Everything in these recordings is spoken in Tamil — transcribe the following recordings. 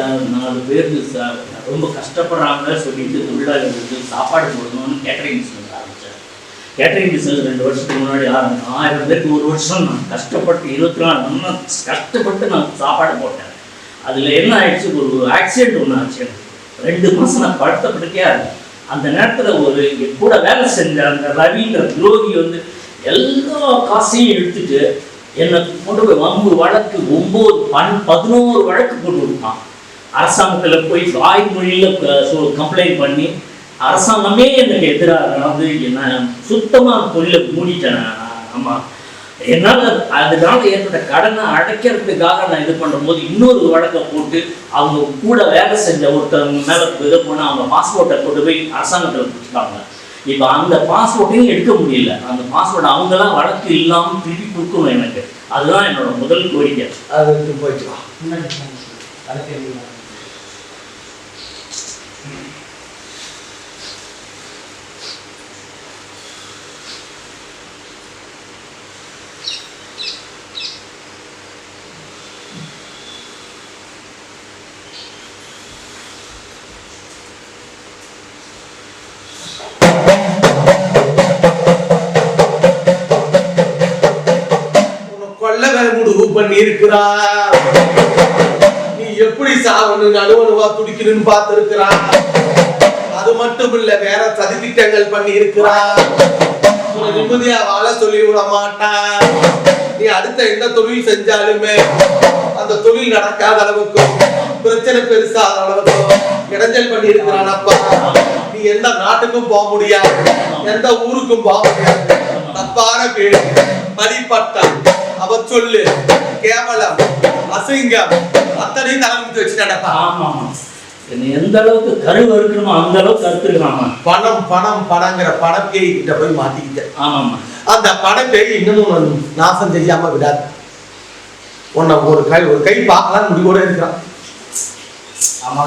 சார் நாலு பேருக்கு சார். ரொம்ப கஷ்டப்படுறாங்க. சொல்லிட்டு தொழிலாளர்களுக்கு சாப்பாடு போடணும்னு கேட்டரிங் பிஸ்னஸ் ஆரம்பித்தேன் கேட்டரிங் பிஸ்னஸ் ரெண்டு வருஷத்துக்கு முன்னாடி ஆரம்பிச்சேன் ஆயிரம் பேருக்கு ஒரு வருஷம் நான் கஷ்டப்பட்டு இருபத்தி நாலு நம்ம கஷ்டப்பட்டு நான் சாப்பாடு போட்டேன். அதில் என்ன ஆயிடுச்சு? ஒரு ஆக்சிடென்ட் ஒன்று ஆச்சு எனக்கு. ரெண்டு மாதம் நான் படுத்த படுக்கையாக இருந்தேன். அந்த நேரத்தில் ஒரு என் கூட வேலை செஞ்ச அந்த ரவின்ற துரோகி வந்து எல்லா காசையும் எடுத்துட்டு என்னை கொண்டு போய் வம்பு வழக்கு ஒம்பது பன் பதினோரு வழக்கு போட்டு விட்டான். அரசாங்கத்தில் போய் வாய்மொழியில் கம்ப்ளைண்ட் பண்ணி அரசாங்கமே எனக்கு எதிராக வந்து என்ன சுத்தமாக தொழிலை மூடிட்டேன் ஆமாம் என்னால் அதனால ஏற்பட்ட கடனை அடைக்கிறதுக்காக நான் இது பண்ணும்போது இன்னொரு வழக்கை போட்டு அவங்க கூட வேலை செஞ்ச ஒருத்தவங்க மேலே இது பண்ண அவங்க பாஸ்போர்ட்டை கொண்டு போய் அரசாங்கத்தில் கொடுத்துட்டாங்க. இப்போ அந்த பாஸ்போர்ட்டையும் எடுக்க முடியல. அந்த பாஸ்போர்ட் அவங்கெல்லாம் வழக்கு இல்லாமல் திருப்பி கொடுக்கணும் எனக்கு. அதுதான் என்னோட முதல் கோரிக்கை. அதுக்கு போயிட்டு பண்ணி நீ எப்படி சாவணும் அணுவணுவா துடிக்கணும்னு பார்த்து அது மட்டும் இல்ல வேற சதி திட்டங்கள் பண்ணி இருக்கிறார் நிம்மதியா வாழ சொல்லி விட மாட்டா நீ அடுத்த எந்த தொழில் செஞ்சாலுமே அந்த தொழில் நடக்காத அளவுக்கும் பிரச்சனை பெருசாத அளவுக்கும் இடைஞ்சல் பண்ணி இருக்கிறானப்பா நீ எந்த நாட்டுக்கும் போக முடியாது எந்த ஊருக்கும் போக முடியாது. தப்பான பேரு படிப்பட்டம் அவ சொல்லு. கேவலம் அசிங்கம். அத்தனையும் தலைமுத்து வச்சு நடப்பா ஆமாம் ஆமாம் என்னை எந்த அளவுக்கு கருவு இருக்கணுமோ அந்த அளவுக்கு கருத்துருக்கலாமா பணம் பணம் பணங்கிற பணப்பேய் கிட்ட போய் மாட்டிக்கிட்ட ஆமாம்மா. அந்த பணப்பேய் இன்னமும் நாசம் செய்யாம விடாது. உன்னை ஒரு கை ஒரு கை பார்க்கலாம் முடிவோட இருக்கிறான். ஆமா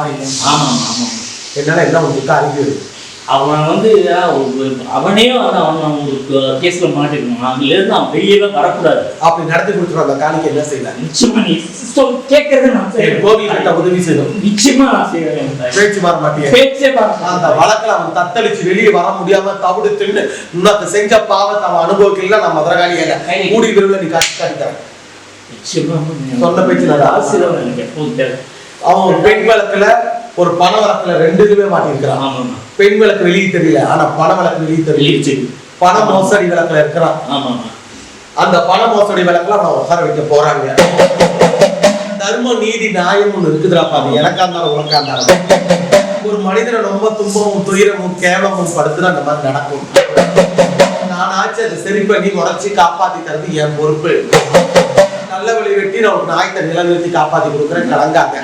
ஆமாம் ஆமாம் என்னால என்ன உங்களுக்கு அறிவு அவன் வந்து ஒரு- அவனே வந்து அவன் ஒரு கேஸில் மாட்டிருக்கான். அதுலேருந்து அவன் வெளியவே வரக்கூடாது. அப்படி நடத்தி கொடுத்துரும் அந்த காணிக்கு என்ன செய்யலாம் நிச்சயமா நீ கேட்கறது நான் செய்யறேன். கோவில் கிட்ட உதவி செய்யணும் நிச்சயமா நான் செய்யறேன் பேச்சு மாற மாட்டியே. பேச்சே அந்த பார்க்க வழக்குல அவன் தத்தளிச்சு வெளியே வர முடியாம தவிடு தின்னு உனக்கு செஞ்ச பாவத்தை அவன் அனுபவிக்கல நான் மதுரகாளி அல்ல. கூடி விரும்பல நீ காட்சி காட்டித்தரேன். நிச்சயமா சொன்ன பேச்சு நான் ஆசீர்வாதம் எனக்கு எப்பவும் தேவை. அவன் பெண் வழக்குல ஒரு பண வழக்குல ரெண்டு இதுமே மாட்டிருக்கிறான் பெண் வழக்கு வெளியே தெரியல ஆனா பண வழக்கு வெளியே தெரியல. பண மோசடி வழக்குல இருக்கிறான். அந்த பண மோசடி வழக்குல அவனை உட்கார வைக்க போறாங்க. தர்ம நீதி நியாயம் ஒண்ணு இருக்குதுடாப்பா அது எனக்கா இருந்தாலும் உனக்கா இருந்தாலும். ஒரு மனிதனை ரொம்ப துன்பமும் துயரமும் கேவலமும் படுத்துனா அந்த மாதிரி நடக்கும். நானாச்சும் அதை சரி பண்ணி உடச்சி காப்பாத்தி தரது என் பொறுப்பு. நல்ல வழி வெட்டி நான் ஒரு நாயத்தை நிலநிறுத்தி காப்பாத்தி கொடுக்குறேன் கலங்காங்க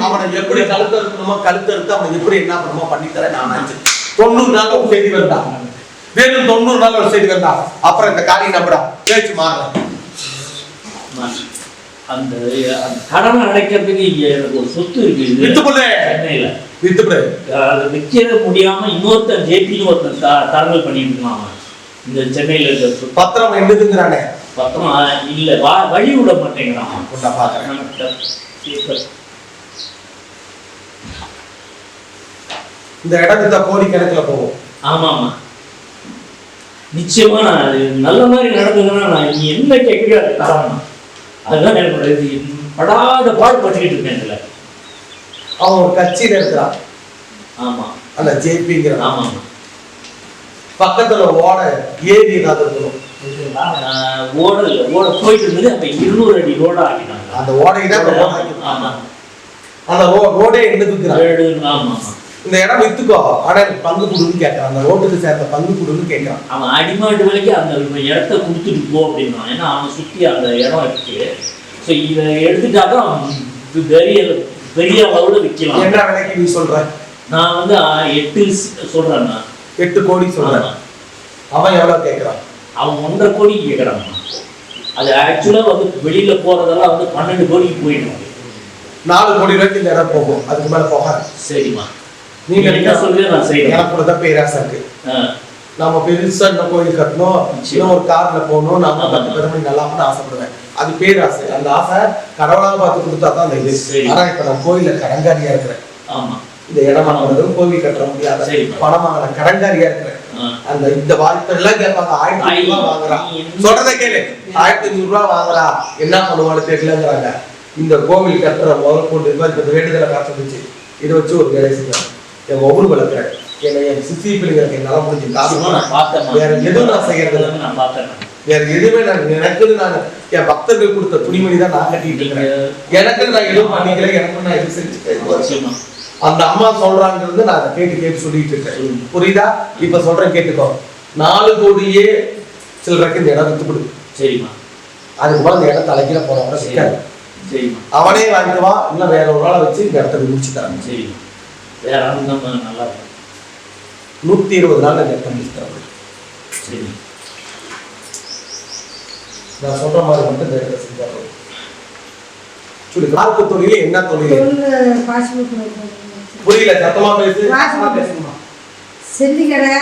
அவனை எப்படி கழுத்து இருக்கணுமோ கழுத்து எடுத்து அவனை எப்படி என்ன பண்ணுமோ பண்ணி தரேன் நான் தொண்ணூறு நாள் ஒரு செய்தி வந்தா. வேணும் தொண்ணூறு நாள் ஒரு செய்தி வந்தா. அப்புறம் இந்த காரியம் நம்படா பேச்சு மாறல. அந்த அந்த கடனை அடைக்கிறதுக்கு இங்க எனக்கு ஒரு சொத்து இருக்கு. இது வித்து போல சென்னையில. வித்து போல அதை விற்க முடியாம இன்னொருத்தன் ஜேபின்னு ஒருத்தன் த- தரங்கல் பண்ணிட்டு இருக்கான். இந்த சென்னையில இருக்கிற சொத்து. பத்திரம் என்னதுங்கிறானே. பத்திரம் இல்ல வா- வழி விட மாட்டேங்கிறான். நமக்கு இப்ப இந்த இந்த கோடி கணக்குல போகும். ஆமா ஆமா நிச்சயமா நான் அது நல்ல மாதிரி நடந்ததுன்னா நான் நீ என்ன கேட்குறியோ அதை தரணும் அதுதான் என்னோட இது. படாத பாடுபட்டுக்கிட்டு இருக்கேன் இதுல. அவன் ஒரு கட்சியில இருக்கிறான். ஆமா. அல்ல ஜேபிங்கிறான் ஆமா ஆமா பக்கத்துல ஓட ஏரி ஏதாவது இருக்கணும் ஆஹ் ஓட இல்ல ஓட போயிட்டு இருந்தது அப்ப இருநூறு அடி ரோடா ஆக்கிட்டாங்க. அந்த ஓடை தான் இப்ப ஓட ஆக்கிட்டான். ஆமா. அந்த ரோ ரோடே என்னதுங்கிறான் ஏழு ஆமா. ஆமா இந்த இடம் வித்துக்கோ. ஆனா பங்கு கொடுன்னு கேட்கறான். அந்த ரோட்டுக்கு சேர்த்த பங்கு கொடுன்னு கேட்கறான். அவன் அடிமாட்டு விலைக்கு அந்த இடத்த கொடுத்துட்டு போ அப்படின்னா ஏன்னா அவன் சுத்தி அந்த இடம் இருக்கு. ஸோ இதை எடுத்துட்டாக்க அவன் பெரிய பெரிய அளவுல விற்கலாம் என்ன விலைக்கு நீ சொல்ற? நான் வந்து எட்டு சொல்றேன் எட்டு கோடி சொல்றேன். அவன் எவ்வளவு கேட்கறான்? அவன் ஒன்றரை கோடிக்கு கேட்குறான் அது ஆக்சுவலாக வந்து வெளியில போறதெல்லாம் வந்து பன்னெண்டு கோடிக்கு போயிடும். நாலு கோடி ரூபாய்க்கு இந்த இடம் போகும். அதுக்கு மேல போகாது. சரிம்மா. நீங்க என்ன சொல்றீங்க நான் செய்யறேன் எனக்கு தான் பேராசை இருக்கு. நம்ம பெருசா இந்த கோயில் கட்டணும். இன்னும் ஒரு கார்ல போகணும். நாம பத்து பேரும் நல்லா ஆசைப்படுவேன். அது பேராசை. அந்த ஆசை கடவுளா பார்த்து கொடுத்தா தான் அந்த இது. ஆனா இப்ப நான் கோயில்ல கடங்காரியா இருக்கிறேன். ஆமா. இந்த இடம் வாங்குறது கோவில் கட்ட முடியாத. சரி. பணம் வாங்கின கடங்காரியா இருக்கிறேன். அந்த இந்த வாய்ப்பு எல்லாம் கேட்பாங்க. ஆயிரத்தி ரூபாய் வாங்குறா. சொல்றதை கேளு. ஆயிரத்தி ஐநூறு ரூபாய் வாங்குறா. என்ன பண்ணுவான்னு தெரியலங்கிறாங்க. இந்த கோவில் கட்டுற முதல் கொண்டு இப்ப இந்த வேண்டுதலை காசு வந்துச்சு. இதை வச்சு ஒரு வேலை செஞ்சேன். என் ஒவ்வொரு வளர்க்குறேன். என்னை என் சிசி பிள்ளைங்களுக்கு என்னால முடிஞ்சு காசு வேற எதுவும் நான் செய்யறது. நான் பார்த்தேன் வேற எதுவுமே நான் எனக்குன்னு நான் என் பக்தர்கள் கொடுத்த துணிமணி தான் நான் கட்டிட்டு இருக்கிறேன். எனக்குன்னு நான் எதுவும் பண்ணிக்கல எனக்கு நான் எதுவும் செஞ்சு அந்த அம்மா சொல்றாங்கிறது நான் அதை கேட்டு கேட்டு சொல்லிட்டு இருக்கேன். புரியுதா? இப்ப சொல்றேன் கேட்டுக்கோ. நாலு கோடியே சிலருக்கு இந்த இடம் வித்துப்பிடு சரிம்மா. அதுக்கு மேல இந்த இடம் தலைக்கீழ போனவங்க சிக்காது. அவனே வாங்கிடுவான் இல்ல வேற ஒரு ஆளை வச்சு இந்த இடத்த முடிச்சு தராங்க சரிம்மா. வேற தான் நல்லா இருக்கும். நூத்தி இருபது நாள் இந்த இடத்த முடிச்சு தராங்க சரி நான் சொல்ற மாதிரி மட்டும் இந்த இடத்த செஞ்சாங்க சொல்லி கார்க்கு தொழில என்ன தொழில்? புரியல சத்தமா பேசு. செல்லி கடை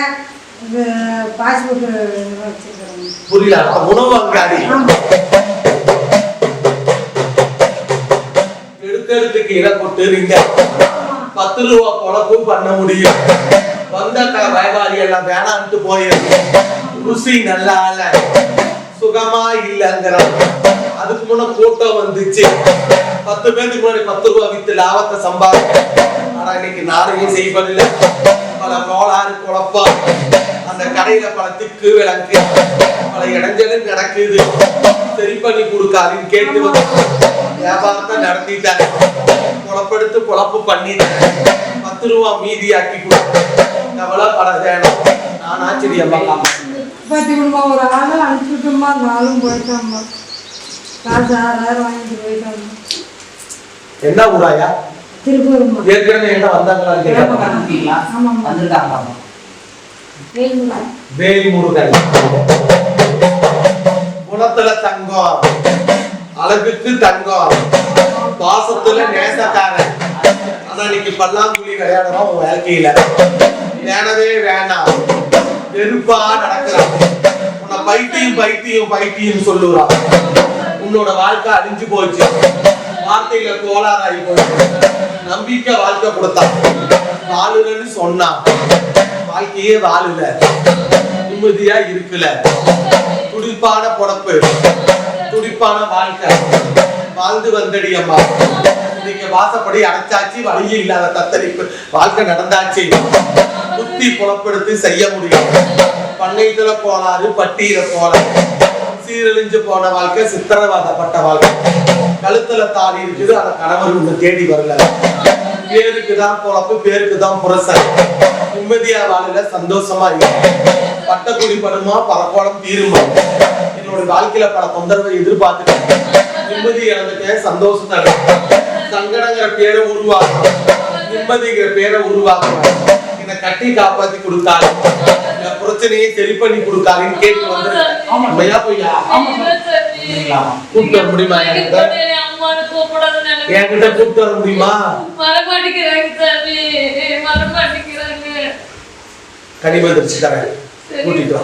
வச்சுருக்காங்க. புரியல உணவு அங்காடி. எடுக்கிறதுக்கு இடம் கொட்டுறீங்க பத்து ரூபா பொழப்பு பண்ண முடியும். வந்த க- வியாபாரி எல்லாம் வேணான்ட்டு போயிருக்கு ருசி நல்லா இல்ல. சுகமா இல்லைங்கிறான் அதுக்கு முன்ன கூட்டம் வந்துச்சு. பத்து பேருக்கு முன்னாடி பத்து ரூபா வித்து லாபத்தை சம்பாதி ஆனா இன்னைக்கு நாரையும் செய்வதில்லை. பல கோளாறு குழப்பா அந்த கடையில பல திக்கு விளக்கு பல இடைஞ்சலும் நடக்குது சரி பண்ணி கொடுக்காதுன்னு கேட்டு வந்து வியாபாரத்தை நடத்திட்டாங்க குழப்பெடுத்து குழப்பு பண்ணிட்டேன் பத்து ரூபா மீதி ஆக்கி கொடு பல வேணும் நான் ஆச்சரியமா பத்து ஒரு ஆள் அனுப்பிச்சுட்டோம்மா நாளும் ஆளும் போயிட்டோம்மா. காசு ஆறாயிரம் வாங்கிட்டு போயிட்டோம்மா என்ன ஊராயா? திருப்பூர்மா ஏற்கனவே என்ன வந்தாங்களான்னு கேட்கறாங்க ஆமாம்மா. வந்திருக்காங்க. வேலூரா வேலி முருகன் குணத்துல தங்கம். அழகுக்கு தங்கம். பாசத்துல நேசக்காரன். ஆனா இன்னைக்கு பல்லாங்குழி விளையாடுறோம் உன் வாழ்க்கையில. வேணவே வேணாம். வெறுப்பா நடக்கிறான். உன்னை பைத்தியம் பைத்தியம் பைத்தியம் சொல்லுறான். உன்னோட வாழ்க்கை அழிஞ்சு போச்சு வார்த்தையில கோளாறாகி போச்சு நம்பிக்கை வாழ்க்கை கொடுத்தான் வாழுறன்னு சொன்னான் வாழ்க்கையே வாழல. நிம்மதியா இருக்கல. துடிப்பான பொழப்பு. துடிப்பான வாழ்க்கை. வாழ்ந்து வந்தடி அம்மா. நீங்க வாசப்படி அடைச்சாச்சு வழியே இல்லாத தத்தளிப்பு. வாழ்க்கை நடந்தாச்சு. புத்தி புலப்படுத்தி செய்ய முடியும். பண்ணைத்துல போனாரு பட்டியில போனாரு சீரழிஞ்சு போன வாழ்க்கை சித்திரவாதப்பட்ட வாழ்க்கை. கழுத்துல தாலி இருக்குது அந்த கணவர் உங்க தேடி வரல. பேருக்கு தான் பொழப்பு பேருக்கு தான் புரசல். நிம்மதியா வாழல சந்தோஷமா இருக்கு பட்டக்குடி படுமா பரக்கோளம் தீருமா. என்னோட வாழ்க்கையில பல தொந்தரவை எதிர்பார்த்துட்டேன். நிம்மதி இழந்துட்டேன் சந்தோஷம் தான் சங்கடங்கிற பேரை உருவாக்கணும் நிம்மதிங்கிற பேரை உருவாக்கணும் என்னை கட்டி காப்பாத்தி கொடுத்தாலும் இந்த பிரச்சனையை சரி பண்ணி கொடுத்தாருன்னு கேட்டு உண்மையா பொய்யா? கூப்பிட்டு வர முடியுமா என்கிட்ட? என்கிட்ட கூப்பிட்டு வர முடியுமா? கனிம திருச்சி தரேன். கூட்டிட்டு வா.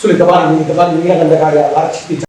சொல்லிக்க பாரு நீங்க பாரு நீங்க கண்ட காரியம்